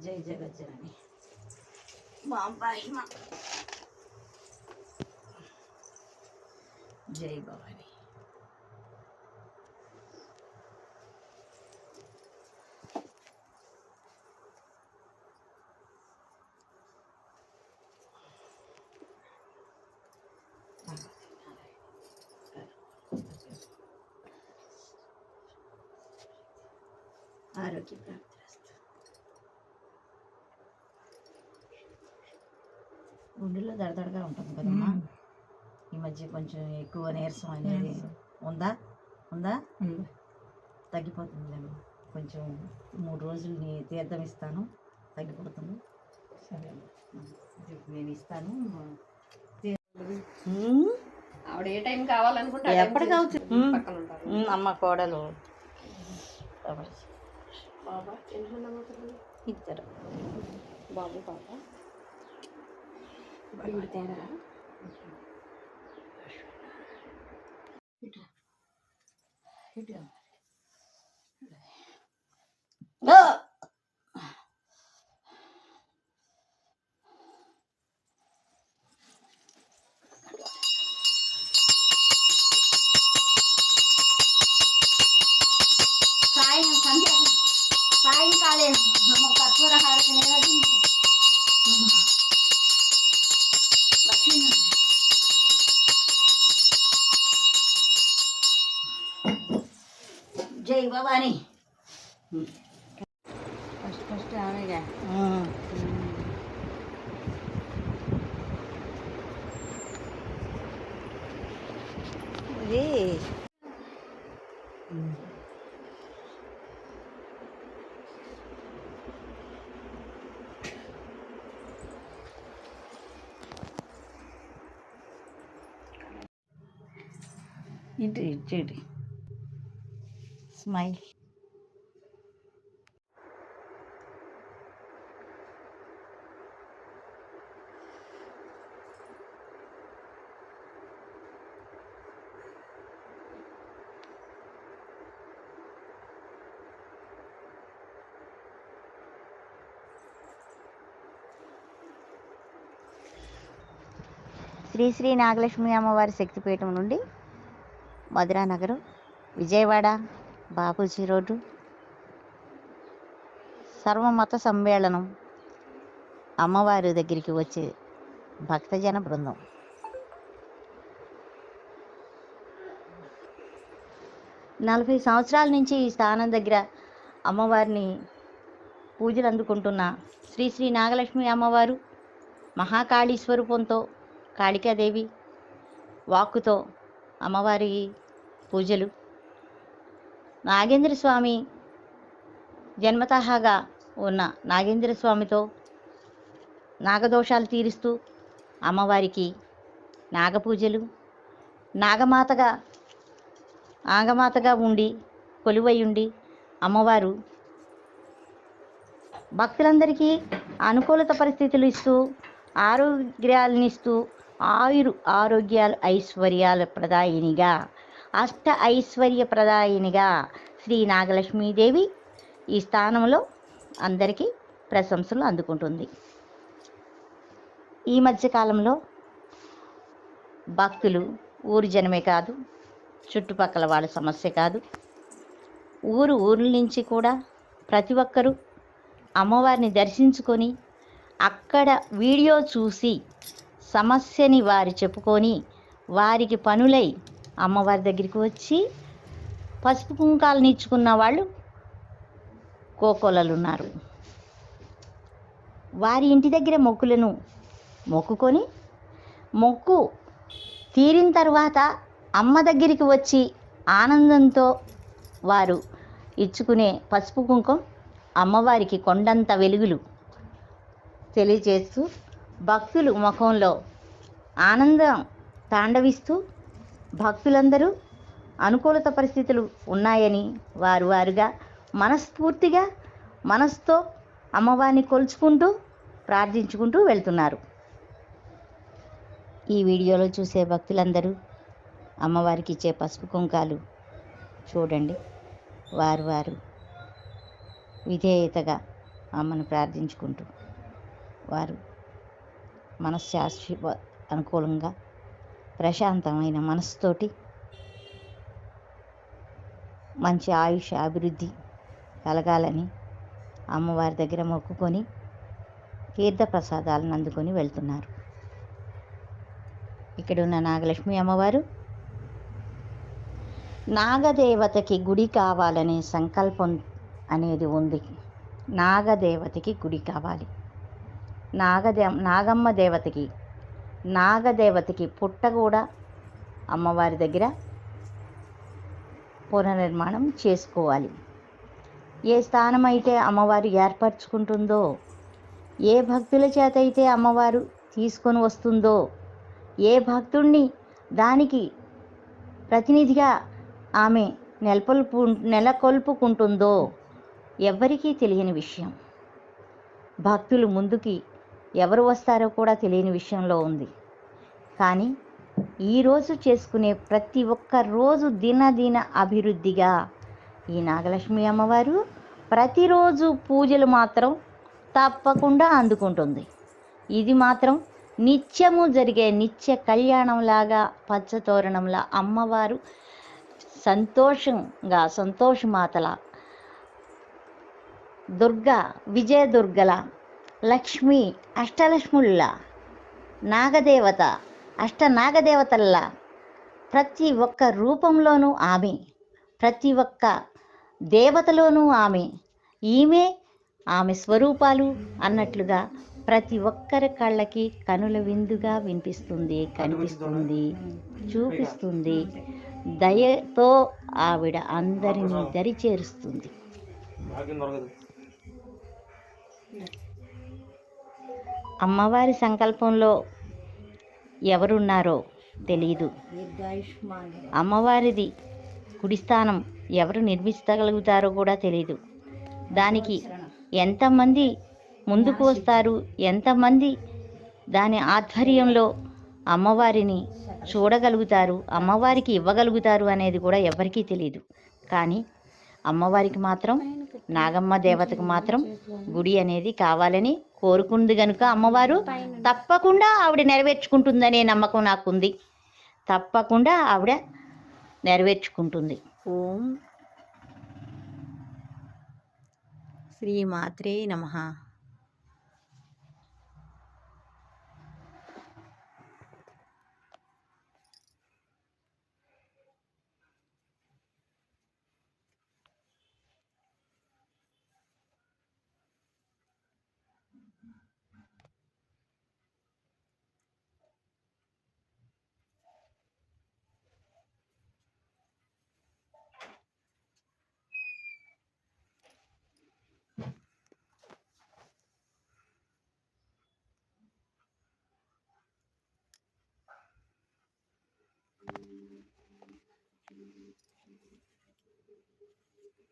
జై జగజ్జనని. మా. జై భవాని. ఆరోగ్య ప్రాప్తిరస్తు గుండెలో దడదడగా ఉంటుంది కదమ్మా. ఈ మధ్య కొంచెం ఎక్కువ నీరసం అనేది ఉందా? ఉందా? తగ్గిపోతుందిలేమ్మా కొంచెం మూడు రోజులు నీ తీర్థం ఇస్తాను. తగ్గిపోతుంది. సరే. నేను ఇస్తాను. ఆవిడ ఏ టైం కావాలనుకుంటే ఎప్పటికి అవుతుంది? అమ్మ కోడలు. ఇద్దరు. బాబు పాప? ఇప్పుడు తేడా సాయం సంధ్య సాయంకాలే నమో జై భవాని ఫస్ట్ ఫస్ట్ ఆమెగా ఇది ఇటు ఇటు ఇటు స్మైల్ శ్రీ శ్రీ నాగలక్ష్మి అమ్మవారి శక్తిపీఠం నుండి మధురా నగరం విజయవాడ. బాపూజీ రోడ్డు. సర్వమత సమ్మేళనం. అమ్మవారి దగ్గరికి వచ్చే భక్తజన బృందం. నలభై సంవత్సరాల నుంచి ఈ స్థానం దగ్గర అమ్మవారిని పూజలు అందుకుంటున్న శ్రీ శ్రీ నాగలక్ష్మి అమ్మవారు మహాకాళీ స్వరూపంతో కాళికాదేవి వాక్కుతో అమ్మవారి పూజలు నాగేంద్ర స్వామి జన్మతహాగా ఉన్న నాగేంద్ర స్వామితో నాగదోషాలు తీరుస్తూ అమ్మవారికి నాగపూజలు నాగమాతగా నాగమాతగా ఉండి కొలువై ఉండి అమ్మవారు భక్తులందరికీ అనుకూలత పరిస్థితులు ఇస్తూ ఆరోగ్యాలను ఇస్తూ ఆయురు ఆరోగ్యాలు ఐశ్వర్యాల ప్రదాయినిగా అష్ట ఐశ్వర్య ప్రదాయినిగా శ్రీ నాగలక్ష్మీదేవి ఈ స్థానంలో అందరికీ ప్రశంసలు అందుకుంటుంది. ఈ మధ్యకాలంలో భక్తులు ఊరు జనమే కాదు చుట్టుపక్కల వాళ్ళ సమస్య కాదు. ఊరు ఊర్ల నుంచి కూడా ప్రతి ఒక్కరూ అమ్మవారిని దర్శించుకొని అక్కడ వీడియో చూసి సమస్యని వారు చెప్పుకొని వారికి పనులై అమ్మవారి దగ్గరికి వచ్చి పసుపు కుంకాలు ఇచ్చుకున్న వాళ్ళు కోకోలలు ఉన్నారు వారి ఇంటి దగ్గర మొక్కులను మొక్కుకొని మొక్కు తీరిన తర్వాత అమ్మ దగ్గరికి వచ్చి ఆనందంతో వారు ఇచ్చుకునే పసుపు కుంకుమ అమ్మవారికి కొండంత వెలుగులు తెలియజేస్తూ భక్తులు ముఖంలో ఆనందం తాండవిస్తూ భక్తులందరూ అనుకూలత పరిస్థితులు ఉన్నాయని వారు వారుగా మనస్ఫూర్తిగా మనస్తో అమ్మవారిని కొలుచుకుంటూ ప్రార్థించుకుంటూ వెళ్తున్నారు. ఈ వీడియోలో చూసే భక్తులందరూ అమ్మవారికి ఇచ్చే పసుపు కుంకాలు చూడండి. వారు వారు విధేయతగా అమ్మను ప్రార్థించుకుంటూ వారు మనశ్శాశ్వ అనుకూలంగా ప్రశాంతమైన మనసుతోటి మంచి ఆయుష్ అభివృద్ధి కలగాలని అమ్మవారి దగ్గర మొక్కుకొని తీర్థ ప్రసాదాలను అందుకొని వెళ్తున్నారు. ఇక్కడ ఉన్న నాగలక్ష్మి అమ్మవారు నాగదేవతకి గుడి కావాలనే సంకల్పం అనేది ఉంది. నాగదేవతకి గుడి కావాలి. నాగదే నాగమ్మ దేవతకి నాగదేవతకి పుట్ట కూడా అమ్మవారి దగ్గర పునర్నిర్మాణం చేసుకోవాలి. ఏ స్థానం అయితే అమ్మవారు ఏర్పరచుకుంటుందో ఏ భక్తుల చేత అయితే అమ్మవారు తీసుకొని వస్తుందో ఏ భక్తుణ్ణి దానికి ప్రతినిధిగా ఆమె నెలకొల్పు నెలకొల్పుకుంటుందో ఎవ్వరికీ తెలియని విషయం. భక్తులు ముందుకి ఎవరు వస్తారో కూడా తెలియని విషయంలో ఉంది. కానీ ఈరోజు చేసుకునే ప్రతి ఒక్క రోజు దినదిన అభివృద్ధిగా ఈ నాగలక్ష్మి అమ్మవారు ప్రతిరోజు పూజలు మాత్రం తప్పకుండా అందుకుంటుంది. ఇది మాత్రం నిత్యము జరిగే నిత్య కళ్యాణంలాగా పచ్చతోరణంలా అమ్మవారు సంతోషంగా సంతోషమాతల దుర్గా విజయదుర్గల లక్ష్మి అష్టలక్ష్ముళ్ళ నాగదేవత అష్ట నాగదేవతల్లా ప్రతి ఒక్క రూపంలోనూ ఆమె ప్రతి ఒక్క దేవతలోనూ ఆమె. ఈమె ఆమె స్వరూపాలు అన్నట్లుగా ప్రతి ఒక్కరి కళ్ళకి కనుల విందుగా వినిపిస్తుంది కనిపిస్తుంది చూపిస్తుంది. దయతో ఆవిడ అందరినీ దరి చేరుస్తుంది అమ్మవారి సంకల్పంలో ఎవరున్నారో తెలియదు అమ్మవారిది కుడిస్థానం ఎవరు నిర్మించగలుగుతారో కూడా తెలియదు దానికి ఎంతమంది ముందుకు వస్తారు? ఎంతమంది దాని ఆధ్వర్యంలో అమ్మవారిని చూడగలుగుతారు? అమ్మవారికి ఇవ్వగలుగుతారు అనేది కూడా ఎవరికీ తెలియదు కానీ అమ్మవారికి మాత్రం నాగమ్మ దేవతకు మాత్రం గుడి అనేది కావాలని కోరుకుంది కనుక అమ్మవారు. తప్పకుండా ఆవిడ నెరవేర్చుకుంటుందనే నమ్మకం నాకుంది. తప్పకుండా ఆవిడ నెరవేర్చుకుంటుంది. ఓం శ్రీమాత్రే నమ.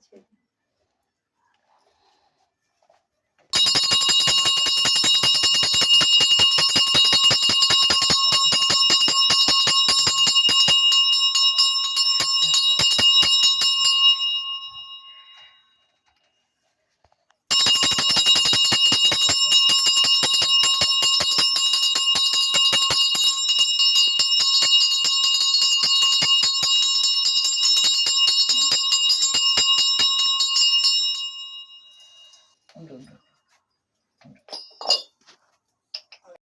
确。